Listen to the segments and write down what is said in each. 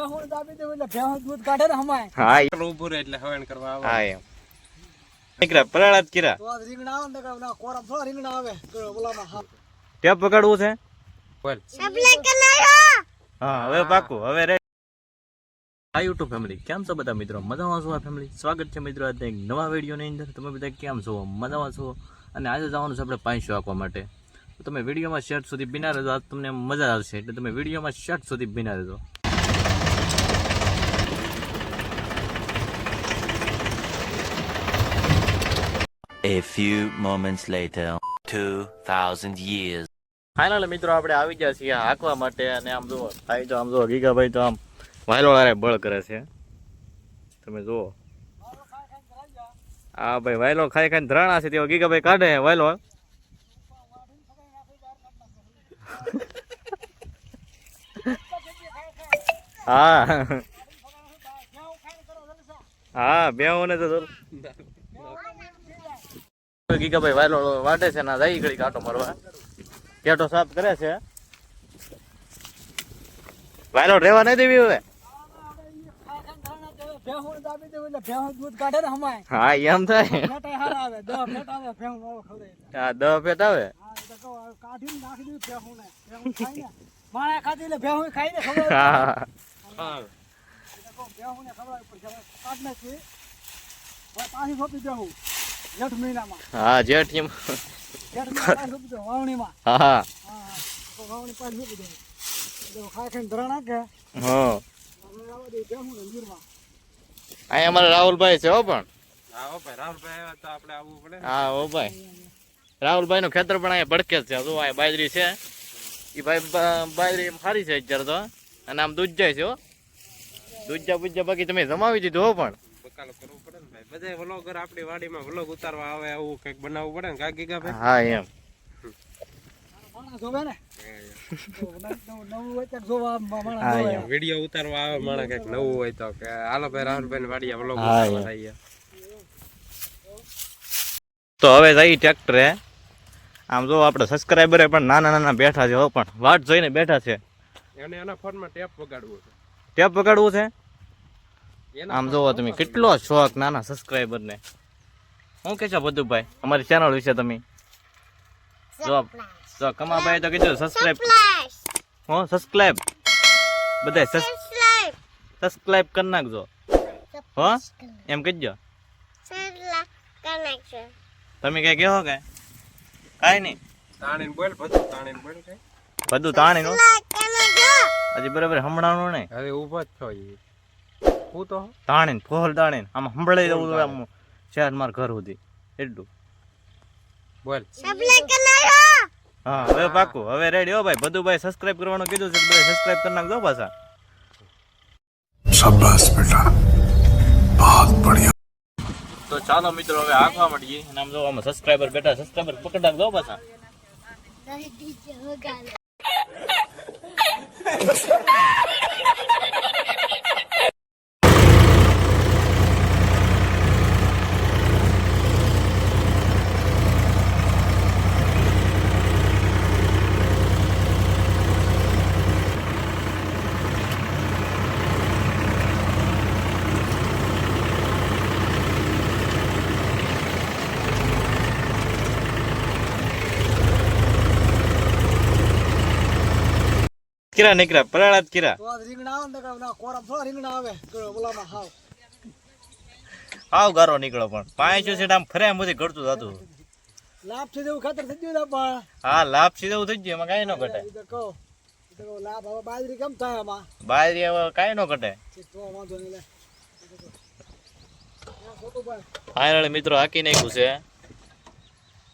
ભેહું દાબી દેવું એટલે ભેહું દૂધ કાઢે ને હમાય. હા એ- ઊભું રહે એટલે હવન કરવા આવે. હા એમ. નીકળ્યા પરાળા જ કર્યા. તો આ રીંગણા આવે ને તો કોરમ થોડા રીંગણા આવે. ઓલામાં હા. ટેપ પકડવું છે? બોલ. હા હવે પાકું હવે રે આ યુટ્યુબ ફેમિલી કેમ છો બધા મિત્રો? મજામાં છો આ ફેમિલી સ્વાગત છે મિત્રો આજે એક નવા વિડીયોની અંદર. તમે બધા કેમ છો? મજામાં છો? અને આજે જવાનું છે આપણે પાંચસો આપવા માટે. તો તમે વિડીયોમાં શર્ટ સુધી બિના રહેજો. આજ તમને મજા આવશે. એટલે તમે વિડીયોમાં શર્ટ સુધી બિના રહેજો. A few moments later, 2,000 years. Final મિત્રો આપણે આવી ગયા છીએ હાંકવા માટે અને આમ જુઓ ભાઈ તો આમ જુઓ ગીગાભાઈ તો આમ વાયલો વારે બળ કરે છે. તમે જુઓ. હા ભાઈ વાયલો ખાઈ ખાઈને ધરાણા છે તેઓ ગીગાભાઈ કાઢે વાયલો. હા. હા બે તો. ગીગાભાઈ વાયલો વાટે છે ના જાય ઘડી કાંટો મારવા. કેટો સાફ કરે છે. વાયલો રેવા નહીં દેવી હવે. ભેહું દાબી દેવું એટલે ભેહું દૂધ કાઢે ને હમાય હા એમ થાય. ફેટાય હારા આવે દહ ફેટ આવે. ભેહું વાળો ખવડાય હા. દહ ફેટ આવે હા. જેઠ મહિનામાં. હા જેઠ એમ. વાવણીમાં? હા હા. વાવણી પાછી ઉપજો અહીંયા અમારા રાહુલભાઈ છે હો પણ. હા હો ભાઈ રાહુલભાઈ આવ્યા તો આપણે આવવું પડે હા હો ભાઈ. રાહુલભાઈ નું ખેતર પણ અહીંયા ભડકે છે. જો અહીંયા બાજરી છે. એ ભાઈ બાજરી એમ સારી છે અત્યારે તો. અને આમ દૂધ જાય છે હો. દૂધ બુજ્જા બાકી તમે જમાવી દીધું હો પણ. બધા વ્લોગર આપણી વાડીમાં વ્લોગ ઉતારવા આવે આવું કંઈક બનાવવું પડે ને કા ગીગા ભાઈ? હા એમ. વીડિયો ઉતારવા આવે માણસ કંઈક નવું હોય તો કે હાલો ભાઈ રાહુલભાઈ વાડીયા વ્લોગ ઉતારવા. થઈએ તો હવે જઈ ટ્રેક્ટરે આમ જો આપણે સબસ્ક્રાઈબરે પણ નાના નાના બેઠા છે હો પણ વાટ જોઈને બેઠા છે. એને એના ફોનમાં ટેપ વગાડવું છે. ટેપ વગાડવું છે? આમ જોવો તમે કેટલો શોખ નાના સબસ્ક્રાઈબર ને. હું કે છો બધું ભાઈ અમારી ચેનલ વિશે તમે. જો જો કમાભાઈ તો કીધું સબસ્ક્રાઈબ હો સબસ્ક્રાઈબ બધા સબસ્ક્રાઈબ કરી નાખજો. હો એમ કહેજો તમે કઈ કહો કે? કાંઈ નહીં. તાણીને બોલ બધું તાણીને બોલ કઈ. બધું તાણી નું હજી બરાબર હમણાંનું નહીં. હવે ઊભો જ છો હું તો તાણીને ફોલ દાણીન. આમ સંભળાઈ દઉં આમ ચાર માર ઘર સુધી. એટલું. બોલ. હા હવે પાકું. હવે રેડી હો ભાઈ. બધું ભાઈ સબસ્ક્રાઇબ કરવાનું કીધું છે ભાઈ સબસ્ક્રાઇબ કરી નાખજો પાછા. શાબાશ બેટા. બહુત બઢિયા. તો ચાલો મિત્રો હવે આખવા મળીએ અને આમ જો આમાં સબસ્ક્રાઇબર બેટા સબસ્ક્રાઇબર પકડ નાખજો પાછા. ગાલે કિરા નીકળ્યા પરાળા કિરા. તો રીંગણા આવે ને ના કોરમ થોડા રીંગણા આવે. ઓલામાં હાવ. આવ ગારો નીકળો પણ. પાંચસો સીટ આમ ફરે બધી ઘડતું હતું લાભ છે જેવું ખાતર થઈ ગયું પણ. હા લાભ સીધું થઈ ગયું એમાં કાંઈ ન ઘટે. તો કહો તો લાભ હવે બાજરી કેમ થાય આમાં? બાજરી હવે કાંઈ ન ઘટે. તો વાંધો નહીં લે. હા, ખોટું ભાઈ ફાઇનલ મિત્રો હાકી નાખ્યું છે.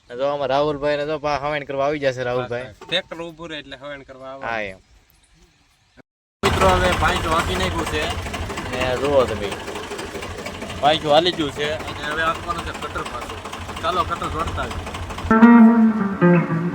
ને આમાં રાહુલભાઈ ને તો પા હવાઈન કરવા આવી જશે રાહુલભાઈ. ટ્રેક્ટર ઉભું રહે એટલે હવન કરવા આવે. હા એમ. મિત્રો, હવે પાંચો હાકી નાખ્યું છે. ને જુઓ તમે. પાંચો હાલી ગયું છે. અને હવે આખવાનું છે કટર પાછું. ચાલો, કટર જોડતા આવીએ.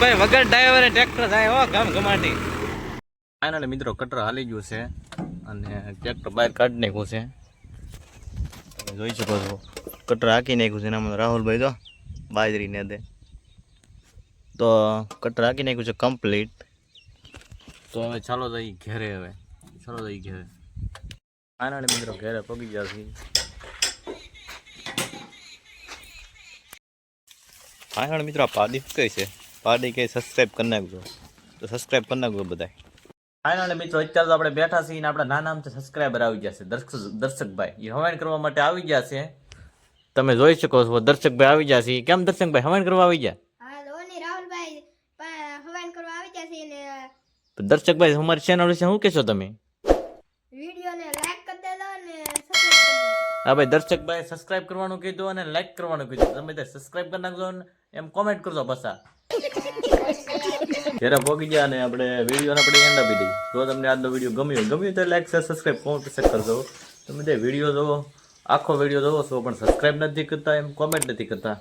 ભાઈ, વગર ડ્રાઈવરે ટ્રેક્ટર થાય, હો, ગમ ગમાટી ફાઇનલી મિત્રો કટર હાલી ગયું છે અને ટ્રેક્ટર બહાર કાઢી નાખ્યું છે. જોઈ શકો છો કટર હાકી નાખ્યું છે, એનામાં રાહુલભાઈ તો બાજરીને દે. તો કટર હાકી નાખ્યું છે કમ્પ્લીટ તો હવે ચાલો જઈ ઘેરે હવે. ચાલો જઈ ઘેરે. ફાઇનલી મિત્રો, ઘેરે પગી ગયા છીએ. ફાઇનલ મિત્રો, આ પાડી કઈ છે? પાડી કઈ સબસ્ક્રાઇબ કરી નાખજો. તો સબસ્ક્રાઇબ કરી નાખજો બધા ફાઇનલ મિત્રો અત્યારે તો આપણે બેઠા છીએ ને આપણા નાના છે સબસ્ક્રાઇબર આવી ગયા છે. દર્શક દર્શકભાઈ. એ હવાન કરવા માટે આવી ગયા છે. તમે જોઈ શકો છો દર્શકભાઈ આવી ગયા છે. કેમ દર્શકભાઈ હવાન કરવા આવી ગયા? હા લોની રાહુલભાઈ. પા- હવાન કરવા આવી ગયા તો દર્શકભાઈ અમારી ચેનલ વિશે શું કહેશો તમે? વિડીયોને લાઈક કરી દેજો અને સબસ્ક્રાઇબ કરી દેજો હા ભાઈ દર્શકભાઈ સબસ્ક્રાઇબ કરવાનું કીધું અને લાઈક કરવાનું કીધું. તમે બધા સબસ્ક્રાઇબ કરી નાખજો એમ કોમેન્ટ કરજો પાછા. જ્યારે પહોંચી ગયા અને આપણે વિડીયોને આપણે એન્ડ આપી દઈએ. જો તમને આજનો વીડિયો ગમ્યો ગમ્યો તો like share subscribe comment share કરજો તમે જે વીડિયો જોવો આખો વીડિયો જોવો છો પણ સબસ્ક્રાઇબ નથી કરતા, એમ કોમેન્ટ નથી કરતા.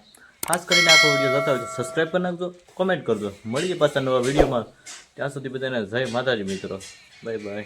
ખાસ કરીને આખો વીડિયો જોતા હોય સબસ્ક્રાઈબ કરી નાખજો કોમેન્ટ કરજો. મળીએ પાછા નવા વિડીયોમાં. ત્યાં સુધી બધાને જય માતાજી મિત્રો. Bye bye